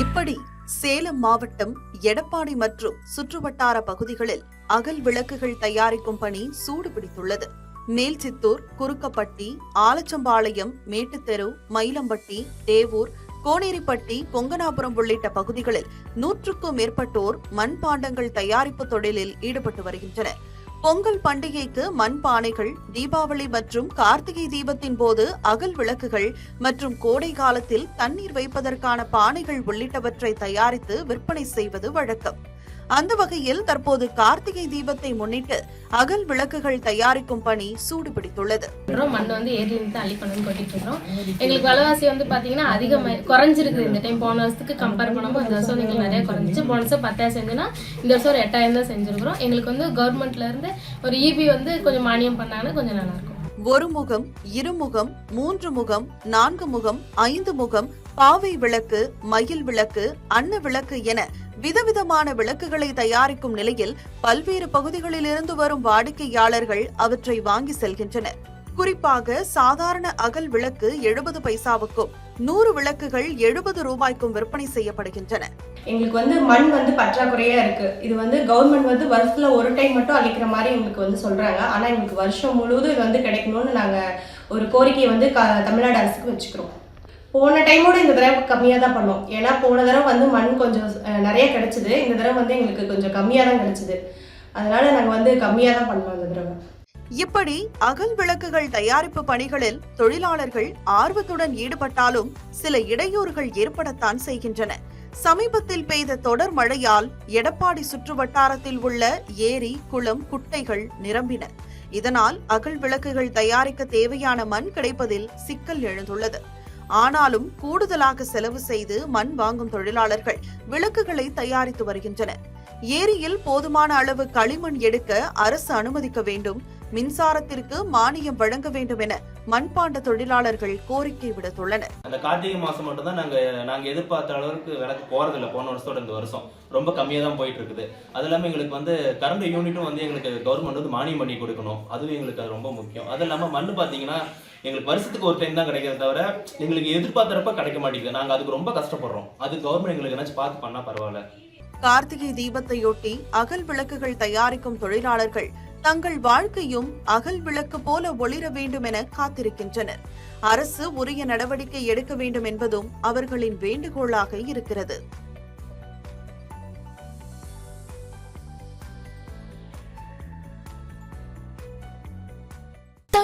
இப்படி சேலம் மாவட்டம் எடப்பாடி மற்றும் சுற்றுவட்டார பகுதிகளில் அகல் விளக்குகள் தயாரிக்கும் பணி சூடுபிடித்துள்ளது. மேல்சித்தூர் குறுக்கப்பட்டி ஆலச்சம்பாளையம் மேட்டுத்தெரு மயிலம்பட்டி தேவூர் கோனேரிப்பட்டி கொங்கனாபுரம் உள்ளிட்ட பகுதிகளில் நூற்றுக்கும் மேற்பட்டோர் மண்பாண்டங்கள் தயாரிப்பு தொழிலில் ஈடுபட்டு வருகின்றனர். பொங்கல் பண்டிகைக்கு மண் பானைகள் தீபாவளி மற்றும் கார்த்திகை தீபத்தின் போது அகல் விளக்குகள் மற்றும் கோடை காலத்தில் தண்ணீர் வைப்பதற்கான பானைகள் உள்ளிட்டவற்றை தயாரித்து விற்பனை செய்வது வழக்கம். அந்த வகையில் தற்போது கார்த்திகை தீபத்தை முன்னிட்டு அகல் விளக்குகள் தயாரிக்கும் பணி சூடுபிடித்துள்ளது. அப்புறம் மண் வந்து ஏரியிலிருந்து அள்ளி வந்து கொட்டிட்டு இருக்கிறோம். எங்களுக்கு விலைவாசி வந்து பாத்தீங்கன்னா அதிகமாக குறைஞ்சிருக்குது இந்த டைம் போன வருஷத்துக்கு கம்பேர் பண்ணும்போது இந்த வருஷம் எங்களுக்கு நிறைய குறைஞ்சிச்சு. போன வருஷம் பத்தாயிரம் செஞ்சோன்னா இந்த வருஷம் ஒரு எட்டாயிரம் தான் செஞ்சிருக்கிறோம். எங்களுக்கு வந்து கவர்மெண்ட்ல இருந்து ஒரு இபி வந்து கொஞ்சம் மானியம் பண்ணாங்கன்னா கொஞ்சம் நல்லா இருக்கும். ஒரு முகம் இருமுகம் மூன்று முகம் நான்கு முகம் ஐந்து முகம் பாவை விளக்கு மயில் விளக்கு அன்ன விளக்கு என விதவிதமான விளக்குகளை தயாரிக்கும் நிலையில் பல்வேறு பகுதிகளில் இருந்து வரும் வாடிக்கையாளர்கள் அவற்றை வாங்கி செல்கின்றனர். குறிப்பாக சாதாரண அகல் விளக்கு எழுபது பைசாவுக்கும் நூறு விளக்குகள் எழுபது ரூபாய்க்கும் விற்பனை செய்யப்படுகின்றன. எங்களுக்கு வந்து மண் வந்து பற்றாக்குறையா இருக்கு. இது வந்து கவர்மெண்ட் வந்து வருஷத்துல ஒரு டைம் மட்டும் அளிக்கிற மாதிரி எங்களுக்கு வந்து சொல்றாங்க. ஆனா எங்களுக்கு வருஷம் முழுவதும் இது வந்து கிடைக்கணும்னு நாங்க ஒரு கோரிக்கையை வந்து தமிழ்நாடு அரசுக்கு வச்சுக்கிறோம். போன டைமோட இந்த தடவை கம்மியாக தான் பண்ணோம். ஏன்னா போன தடவை வந்து மண் கொஞ்சம் நிறைய கிடைச்சிது. இந்த தடவை வந்து எங்களுக்கு கொஞ்சம் கம்மியாக தான் கிடைச்சிது. அதனால நாங்கள் வந்து கம்மியாக தான் பண்ணோம் இந்த தடவை. இப்படி அகல் விளக்குகள் தயாரிப்பு பணிகளில் தொழிலாளர்கள் ஆர்வத்துடன் ஈடுபட்டாலும் சில இடையூறுகள் ஏற்படத்தான் செய்கின்றன. சமீபத்தில் பெய்த தொடர் மழையால் எடப்பாடி சுற்று வட்டாரத்தில் உள்ள ஏரி குளம் குட்டைகள் நிரம்பின. இதனால் அகல் விளக்குகள் தயாரிக்க தேவையான மண் கிடைப்பதில் சிக்கல் எழுந்துள்ளது. ஆனாலும் கூடுதலாக செலவு செய்து மண் வாங்கும் தொழிலாளர்கள் விளக்குகளை தயாரித்து வருகின்றனர். ஏரியில் போதுமான அளவு களிமண் எடுக்க அரசு அனுமதிக்க வேண்டும். மின்சாரத்திற்கு மானியம் வழங்க வேண்டும் என மண்பாண்ட தொழிலாளர்கள் கோரிக்கை விடுத்துள்ளனர். அந்த கார்த்திகை மாசம் மட்டும் தான் நாங்க நாங்க எதிர்பார்த்த அளவுக்கு விளக்கு இல்லை போன வருஷத்தோட இந்த வருஷம். ரொம்ப கம்மியா தான் போயிட்டு இருக்குது. அது இல்லாம எங்களுக்கு வந்து கரண்ட் யூனிட்டும் வந்து எங்களுக்கு கவர்மெண்ட் வந்து மானியம் பண்ணி கொடுக்கணும். அதுவும் எங்களுக்கு அது ரொம்ப முக்கியம். அது இல்லாம மண் பாத்தீங்கன்னா எங்களுக்கு வருஷத்துக்கு ஒரு டைம் தான் கிடைக்கிறத தவிர எங்களுக்கு எதிர்பார்த்தறப்ப கிடைக்க மாட்டேங்குது. நாங்க அதுக்கு ரொம்ப கஷ்டப்படுறோம். அது கவர்மெண்ட் எங்களுக்கு ஏதாச்சும் பார்த்து பண்ணா பரவாயில்ல. கார்த்திகை தீபத்தையொட்டி அகல் விளக்குகள் தயாரிக்கும் தொழிலாளர்கள் தங்கள் வாழ்க்கையும் அகல் விளக்கு போல ஒளிர வேண்டும் என காத்திருக்கின்றனர். அரசு உரிய நடவடிக்கை எடுக்க வேண்டும் என்பதும் அவர்களின் வேண்டுகோளாக இருக்கிறது.